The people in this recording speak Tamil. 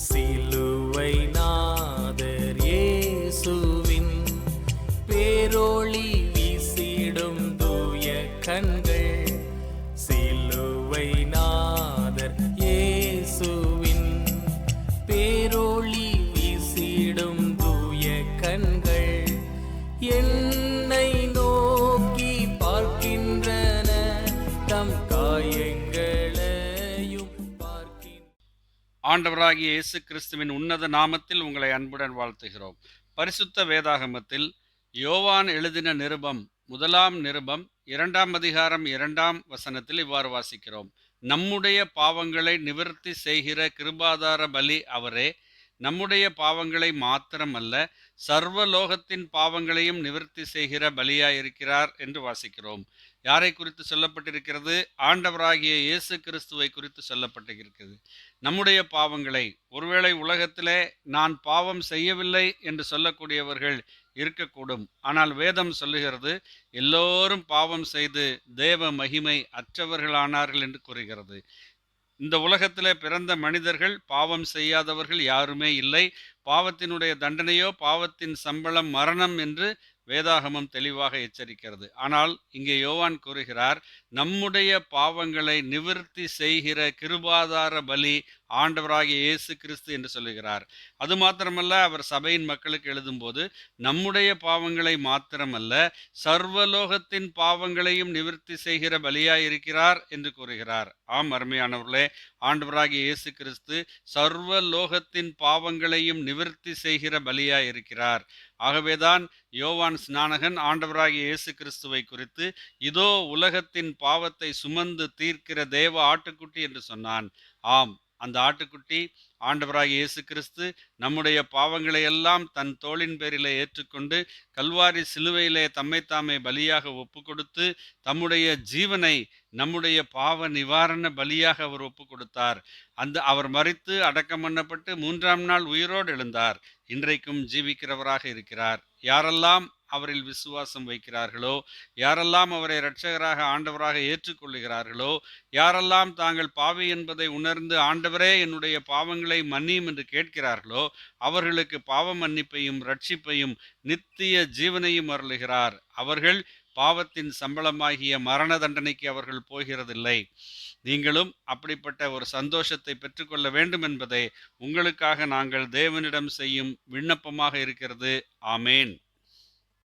சிலுவை நாதர் இயேசுவின் பேரொளி வீசிடும் தூய கண்கள். சிலுவை நாதர் இயேசுவின் பேரொளி வீசிடும் தூய கண்கள். என்னை நோக்கி பார்க்கின்றன தம் காயங்கள். ஆண்டவராகிய இயேசு கிறிஸ்துவின் உன்னத நாமத்தில் உங்களை அன்புடன் வாழ்த்துகிறோம். பரிசுத்த வேதாகமத்தில் யோவான் எழுதின நிருபம் முதலாம் நிருபம் இரண்டாம் அதிகாரம் இரண்டாம் வசனத்தில் இவ்வாறு வாசிக்கிறோம். நம்முடைய பாவங்களை நிவர்த்தி செய்கிற கிருபாதார பலி அவரே நம்முடைய பாவங்களை மாத்திரமல்ல சர்வலோகத்தின் பாவங்களையும் நிவர்த்தி செய்கிற பலியாயிருக்கிறார் என்று வாசிக்கிறோம். யாரை குறித்து சொல்லப்பட்டிருக்கிறது? ஆண்டவராகிய இயேசு கிறிஸ்துவை குறித்து சொல்லப்பட்டிருக்கிறது. நம்முடைய பாவங்களை ஒருவேளை உலகத்திலே நான் பாவம் செய்யவில்லை என்று சொல்லக்கூடியவர்கள் இருக்கக்கூடும். ஆனால் வேதம் சொல்லுகிறது எல்லோரும் பாவம் செய்து தேவ மகிமை அற்றவர்களானார்கள் என்று கூறுகிறது. இந்த உலகத்திலே பிறந்த மனிதர்கள் பாவம் செய்யாதவர்கள் யாருமே இல்லை. பாவத்தினுடைய தண்டனையோ பாவத்தின் சம்பளம் மரணம் என்று வேதாகமம் தெளிவாக எச்சரிக்கிறது. ஆனால் இங்கே யோவான் கூறுகிறார் நம்முடைய பாவங்களை நிவர்த்தி செய்கிற கிருபாதார பலி ஆண்டவராகிய இயேசு கிறிஸ்து என்று சொல்லுகிறார். அது மாத்திரமல்ல அவர் சபையின் மக்களுக்கு எழுதும்போது நம்முடைய பாவங்களை மாத்திரமல்ல சர்வலோகத்தின் பாவங்களையும் நிவர்த்தி செய்கிற பலியாயிருக்கிறார் என்று கூறுகிறார். ஆம் அருமையானவர்களே ஆண்டவராகிய இயேசு கிறிஸ்து சர்வலோகத்தின் பாவங்களையும் நிவர்த்தி செய்கிற பலியாயிருக்கிறார். ஆகவேதான் யோவான் ஸ்நானகன் ஆண்டவராகிய இயேசு கிறிஸ்துவை குறித்து இதோ உலகத்தின் பாவத்தை சுமந்து தீர்க்கிற தேவ ஆட்டுக்குட்டி என்று சொன்னான். ஆம். அந்த ஆட்டுக்குட்டி ஆண்டவராகிய இயேசு கிறிஸ்து நம்முடைய பாவங்களை எல்லாம் தன் தோளின் பேரிலே ஏற்றுக்கொண்டு கல்வாரி சிலுவையிலே தம்மைத்தாமே பலியாக ஒப்பு கொடுத்து தம்முடைய ஜீவனை நம்முடைய பாவ நிவாரண பலியாக அவர் ஒப்பு கொடுத்தார் அந்த அவர் மறித்து அடக்கம் பண்ணப்பட்டு மூன்றாம் நாள் உயிரோடு எழுந்தார். இன்றைக்கும் ஜீவிக்கிறவராக இருக்கிறார். யாரெல்லாம் அவரில் விசுவாசம் வைக்கிறார்களோ? யாரெல்லாம் அவரை இரட்சகராக ஆண்டவராக ஏற்றுக்கொள்ளுகிறார்களோ? யாரெல்லாம் தாங்கள் பாவி என்பதை உணர்ந்து ஆண்டவரே என்னுடைய பாவங்களை மன்னியும் என்று கேட்கிறார்களோ? அவர்களுக்கு பாவ மன்னிப்பையும் ரட்சிப்பையும் நித்திய ஜீவனையும் அருளுகிறார். அவர்கள் பாவத்தின் சம்பளமாகிய மரண தண்டனைக்கு அவர்கள் போகிறதில்லை. நீங்களும் அப்படிப்பட்ட ஒரு சந்தோஷத்தை பெற்றுக்கொள்ள வேண்டும் என்பதே உங்களுக்காக நாங்கள் தேவனிடம் செய்யும் விண்ணப்பமாக இருக்கிறது. ஆமேன்.